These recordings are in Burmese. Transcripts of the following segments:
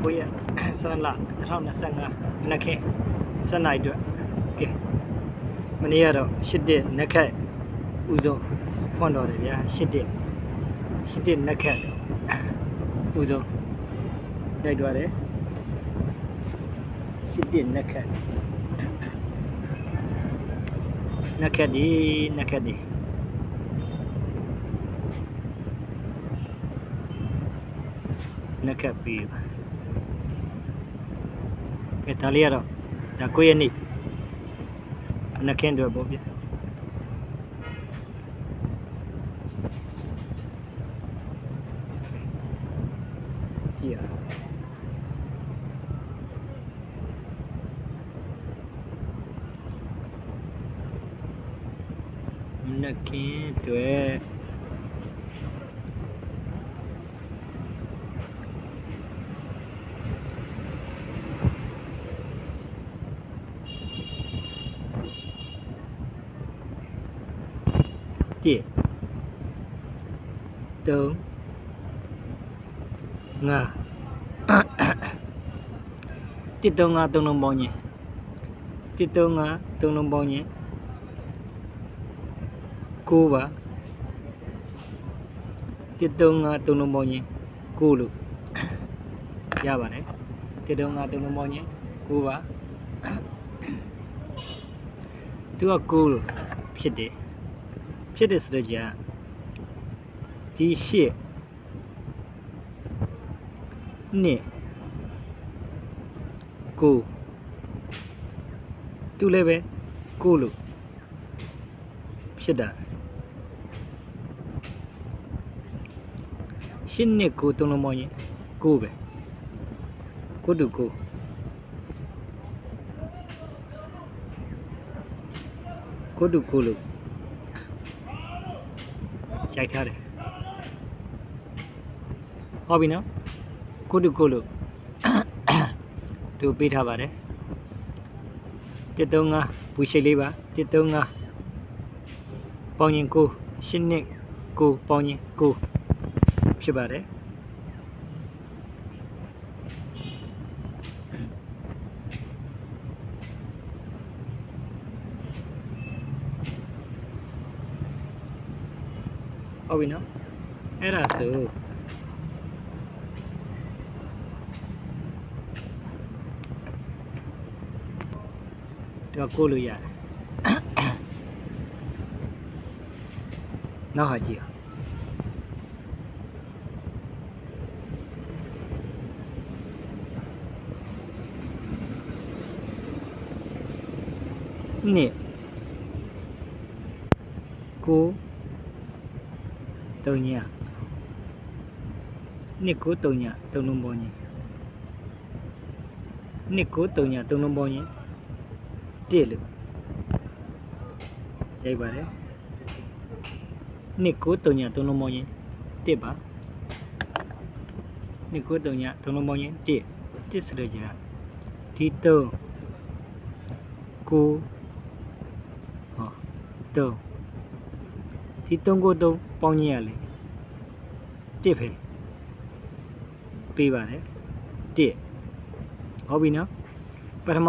9ရက်7လ2025နက်ခင်း7နိုင်အတွက်ကဲမနေ့ကတော့8တက်နက်ခက်ဦးဆုံးဖွင့်တော်တယ်ဗျာ8တက်8တက်နက်ခက်ဦးဆုံးတိုက်သွားတယ်8တက်နက်ခက်နက်ခက်ဒီနက်ခက်ဒီနက်ခက်ပြီးပါကဲဒါလေးကတော့ဒါ9ရက်နေ့နက်ခင်းတွေပေါ့ဗျာ ကြည့်ရအောင်နက်ခင်း 3 5 တစ်တုံးက3လုံးပေါင်းရင်တစ်တုံးက3လုံးပေါင်းရင်9ပါတစ်တုံးက3လုံးပေါင်းရင်9လို့ရပါတယ်တစ်တုံးက3လုံးပေါင်းရင်9ပါသူက9လို့ဖြစ်တယ်ဖြစ်တယ်ဆိုတော့ကြာ ဒီရှစ်နှစ်ကိုသူလည်းပဲကိုလို့ဖြစ်တာရှစ်နှစ်ကိုသုံးလုံးပေါင်းရင်ကိုပဲကိုတူကိုကိုတူကိုလို့ရိုက်ထားတယ် ဟုတ်ပြီနော်ကိုတူကိုလို့သူပေးထားပါတယ်135ဘူရှိတ်လေးပါ135ပေါင်းရင်ကိုရှင်းနှစ်ကိုပေါင်းရင်ကိုဖြစ်ပါတယ်ဟုတ်ပြီနော်အဲ့ဒါဆို ကိုလို့ရတယ်နောက်ဟာကြည့်นี่กูตัวเนี้ยนี่กูตัวเนี้ยตัวนุ่มบอลเนี่ยนี่กูตัวเนี้ยตัวนุ่มบอลเนี่ย 1လို့ရိုက်ပါတယ်နှစ်ကို3ည3လုံးပေါင်းရင်1ပါနှစ်ကို3ည3လုံးပေါင်းရင်1 1ဆိုတော့ကြာဒီ3ကိုဟော3ဒီ3ကို3ပေါင်းရင်ရလေ1ပဲပေးပါတယ်1ဟုတ်ပြီနော်ပထမ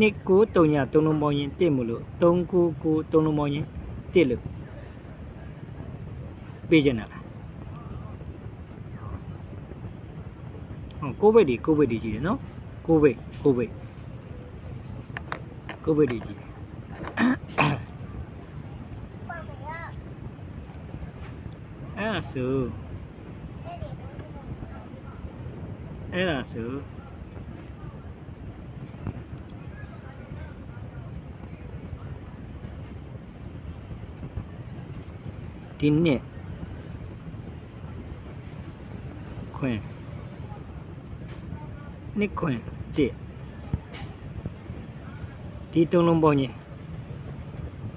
နှစ်ကိုတုံညာတုံးလုံးပေါင်းရင်တစ်မလို့3ကိုကိုတုံးလုံးပေါင်းရင်တစ်လို့ပေးကြတယ်လားဟောကိုဘိတ်ဒီကိုဘိတ်ဒီကြည့်တယ်နော်ကိုဘိတ်ကိုဘိတ်ကိုဘိတ်ဒီကြည့်တယ်အဲ့ဒါဆိုအဲ့ဒါဆို ဒီနှစ်ခွင်နှစ်ခွင်တစ်ဒီသုံးလုံးပေါင်းရင်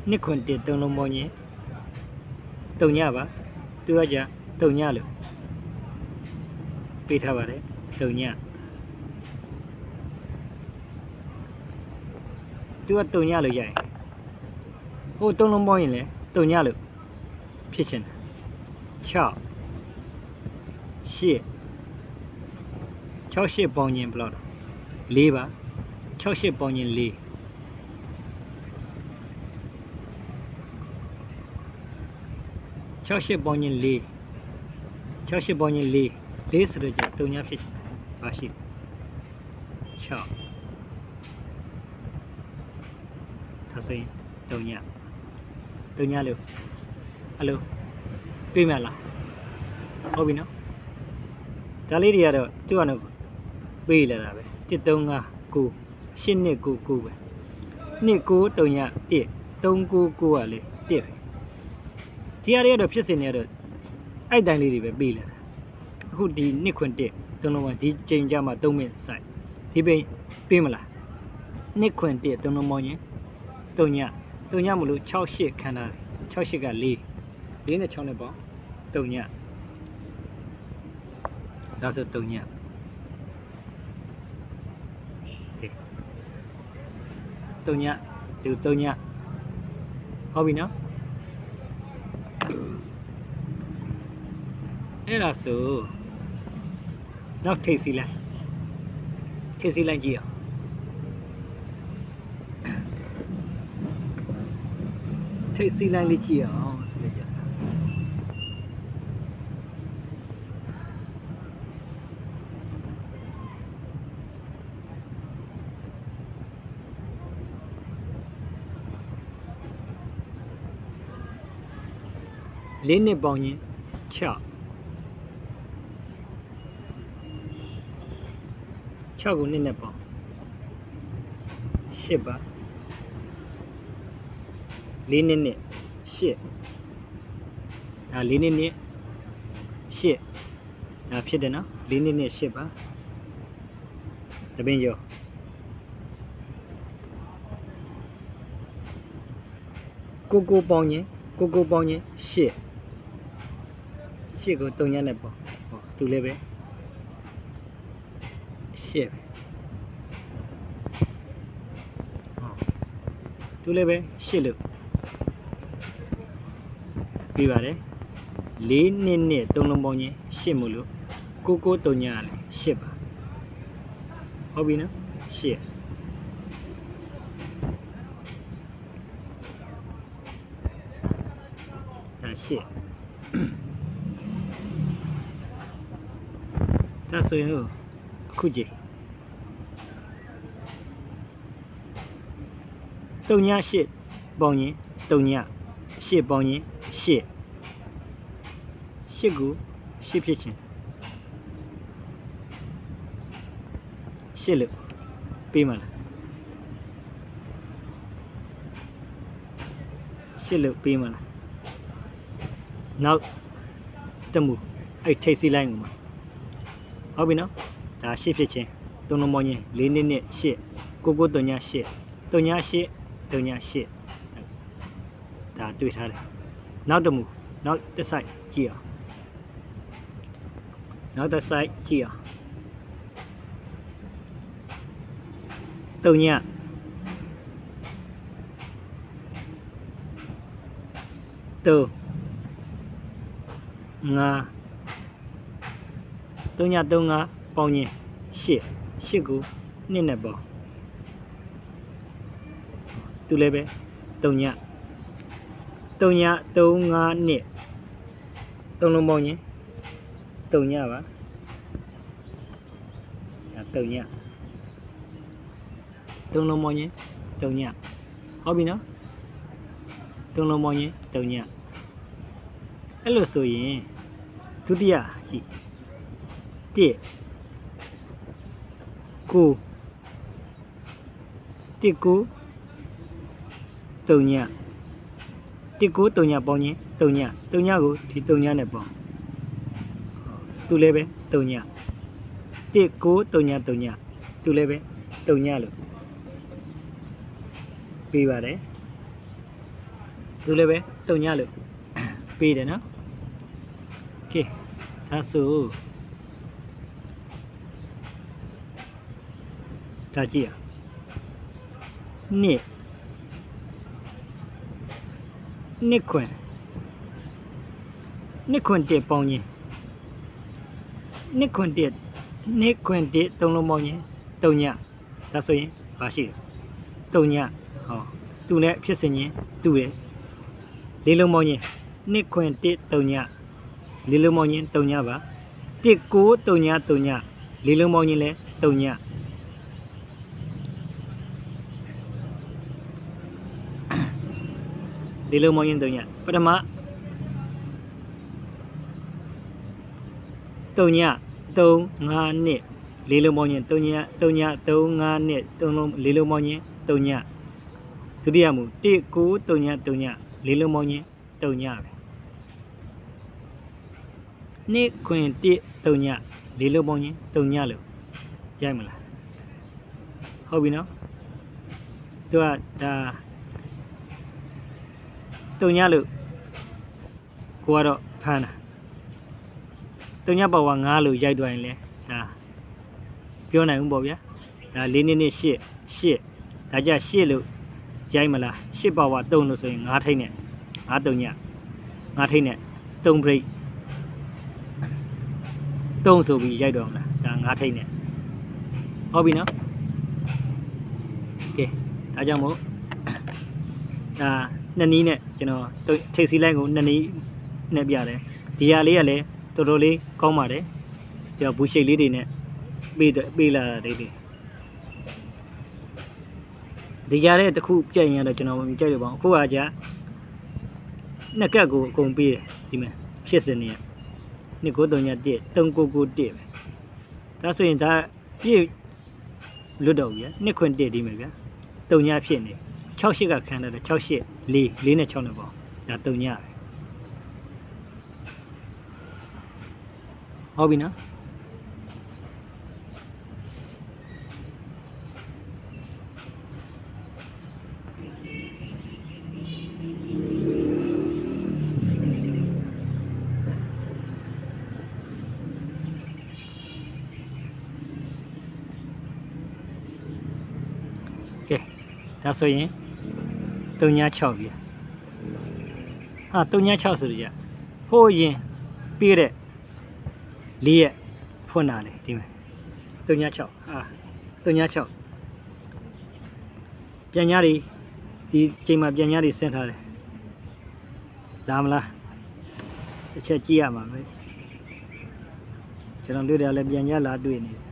နှစ်ခွင်တစ်သုံးလုံးပေါင်းရင်တုံညပါသူကကြတုံညလို့ပေးထားပါတယ်တုံညသူကတုံညလို့ရိုက်ဟိုသုံးလုံးပေါင်းရင်လည်းတုံညလို့ ဖြစ်ချင်တယ်6 8 68ပေါင်းခြင်းဘယ်လောက်လဲ4ပါ68ပေါင်းခြင်း4 68ပေါင်းခြင်း4 68ပေါင်းခြင်း4 4ဆိုတော့じゃ3ညဖြစ်ချင်တယ်ပါရှိ6ဒါဆိုရင်3ည3ညလို့ ဟယ်လိုပြေးမလားဟုတ်ပြီနော်ဒါလေးတွေကတော့သူ့ကတော့ပေးလာတာပဲ135 9 8နှစ်9 9ပဲနှစ်9 3ည1 3 9 9ကလေ1ပဲဒီအရေးတော့ဖြစ်စင်နေတော့အဲ့တိုင်းလေးတွေပဲပေးလာတာအခုဒီနှစ်ခွင်1သုံးလုံးကဒီချိန်ကြမှာ3မိနစ်ဆိုင်ဒီပိန်ပေးမလားနှစ်ခွင်1သုံးလုံးမောင်းရင်3ည3ညမလို့6 8ခန်းထားတယ်6 8က4 4နဲ့6နဲ့ပေါ့3ညဒါဆို3ညဟေး3ညဒီ3ညဟုတ်ပြီနော်အဲ့ဒါဆိုနောက်ထိတ်စီလိုက်ထိတ်စီလိုက်ကြည့်အောင်ထိတ်စီလိုက်လေးကြည့်အောင်ဆိုလိုက် ကြတာလေးနှစ်ပေါင်းချင်း6 6ကိုနှစ်နဲ့ပေါင်း8ပါ4နှစ်နဲ့8ဒါ4နှစ်နဲ့8ဒါဖြစ်တယ်နော်4နှစ်နဲ့8ပါတပင်းကျော်ကိုကိုပေါင်းရင်ကိုကိုပေါင်းရင်8 8ကို3ညနဲ့ပေါင်းဟောသူလည်းပဲ8ပဲဟောသူလည်းပဲ8လို့ပြီးပါတယ်4နှစ်နဲ့3လုံးပေါင်းချင်း8မို့လို့ကိုကို3ညကလည်း8ပါဟုတ်ပြီနော်8ဒါ8 ဒါဆိုရင်အခုကြည့်3ည8ပေါင်းရင်3ည8ပေါင်းရင်8 8ကို8ဖြစ်ချင်း8လို့ပြီးမလား8လို့ပြီးမလားနောက်တမှုအဲ့ထိတ်စီလိုက်ငုံမှာ ဟုတ်ပြီနော်ဒါ8ဖြစ်ချင်းသုံးလုံးပေါင်းချင်း4နှစ်နဲ့8ကိုကို3ည8 3ည8 3ည8ဒါတွေ့ထားတယ်နောက်တမှုနောက်တစ်ဆိုင်ကြည့်အောင်နောက်တစ်ဆိုင်ကြည့်အောင်3ည3 5 3ည3 5ပေါင်းချင်း8 8ကိုနှစ်နဲ့ပေါင်းသူလည်းပဲ3ည3ည3 5နှစ်သုံးလုံးပေါင်းချင်း3ညပါဒါ3ညသုံးလုံးပေါင်းချင်း3ညဟုတ်ပြီနော်သုံးလုံးပေါင်းချင်း3ညအဲ့လိုဆိုရင်ဒုတိယကြည့် 1 9 1 9 3ည1 9 3ညပေါင်းချင်း3ည3ညကိုဒီ3ညနဲ့ပေါင်းသူလည်းပဲ3ည1 9 3ည3ညသူလည်းပဲ3ညလို့ပြီးပါတယ်သူလည်းပဲ3ညလို့ပြီးတယ်နော်โอเคဒါဆို ဒါကြည့်ရနှစ်နှစ်ခွင်နှစ်ခွင်တက်ပေါင်းချင်းနှစ်ခွင်တက်နှစ်ခွင်တစ်သုံးလုံးပေါင်းရင်တုံညဒါဆိုရင်ဘာရှိလဲတုံညဟောသူနဲ့ဖြစ်စဉ်ချင်းတူတယ်လေးလုံးပေါင်းရင်နှစ်ခွင်တစ်တုံညလေးလုံးပေါင်းရင်တုံညပါတစ်ကိုတုံညတုံညလေးလုံးပေါင်းရင်လည်းတုံည လေးလုံးပေါင်းရင်တုံညပထမတုံည3 5နှစ်လေးလုံးပေါင်းရင်တုံညတုံည3 5နှစ်သုံးလုံးလေးလုံးပေါင်းရင်တုံညဒုတိယမူ1 9တုံညတုံညလေးလုံးပေါင်းရင်တုံညပဲနှစ်ခွင်1တုံညလေးလုံးပေါင်းရင်တုံညလို့ရိုက်မလားဟုတ်ပြီနော်သူကဒါ တုံညလို့ကိုကတော့ဖမ်းတာတုံညပါဝါ9လို့ရိုက်သွားရင်လေဒါပြောနိုင်ဦးပေါ့ဗျာဒါ၄နှစ်နှစ်8 8ဒါကြ8လို့ရိုက်မလား8ပါဝါ3လို့ဆိုရင်9ထိတ်နဲ့9တုံည9ထိတ်နဲ့3 break 3ဆိုပြီးရိုက်တော့မလားဒါ9ထိတ်နဲ့ဟုတ်ပြီနော်ကဲဒါကြောင့်မို့ဒါနှစ်နီးနဲ့ ကျွန်တော်ထိတ်စီလိုက်ကိုနှစ်နီးနဲ့ပြတယ်ဒီဟာလေးကလည်းတော်တော်လေးကောင်းပါတယ်ကျွန်တော်ဘူးရှိတ်လေးတွေနဲ့ပေးတယ်ပေးလာတာလေးတွေဒီကြားတဲ့တစ်ခုပြည့်ရင်တော့ကျွန်တော်မကြိုက်လို့ပါဘူးအခုကကြာနှစ်ကက်ကိုအကုန်ပေးတယ်ဒီမှာဖြစ်စင်နေရနှစ်ကိုတုံည1 3991ပဲဒါဆိုရင်ဒါပြည့်လွတ်တော့ပြီနှစ်ခွင်1ဒီမှာဗျာတုံညဖြစ်နေ68ကခံတယ်68 4 4နဲ့6နဲ့ပေါ့ဒါတုံညပဲဟုတ်ပြီနော်ကဲဒါဆိုရင် 396ပြီဟာ396ဆိုရကြဟိုးရင်ပြီးတဲ့လေးရက်ဖွင့်လာတယ်ဒီမှာ396ဟာ396ပြန်ညာတွေဒီချိန်မှာပြန်ညာတွေဆင်းထားတယ်လာမလားတစ်ချက်ကြည့်ရမှာပဲကျွန်တော်တွေ့တယ်လည်းပြန်ညာလာတွေ့နေတယ်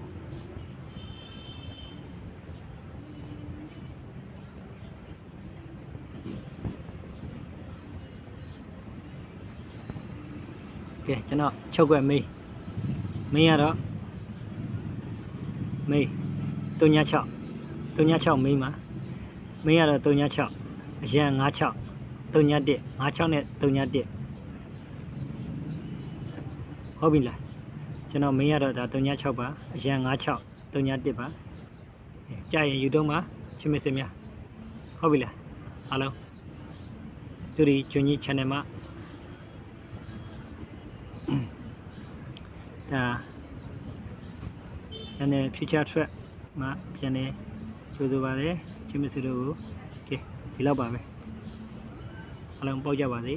ကဲကျွန်တော်ချုပ်ွက်မေးမင်းကတော့မေး396 396မေးမှာမင်းကတော့396အရန်96 391 56နဲ့391ဟုတ်ပြီလားကျွန်တော်မင်းကတော့ဒါ396ပါအရန်96 391ပါအဲကြာရင်ယူတော့မှာချင်းမစင်များဟုတ်ပြီလားအားလုံးသူဒီကျွန်းကြီး channel မှာ ဒါပြန်နေ future track မှာပြန်နေကြိုးစားပါတယ်ချင်းမစတို့ကိုကဲဒီလောက်ပါပဲအားလုံးပေါက်ကြပါစေ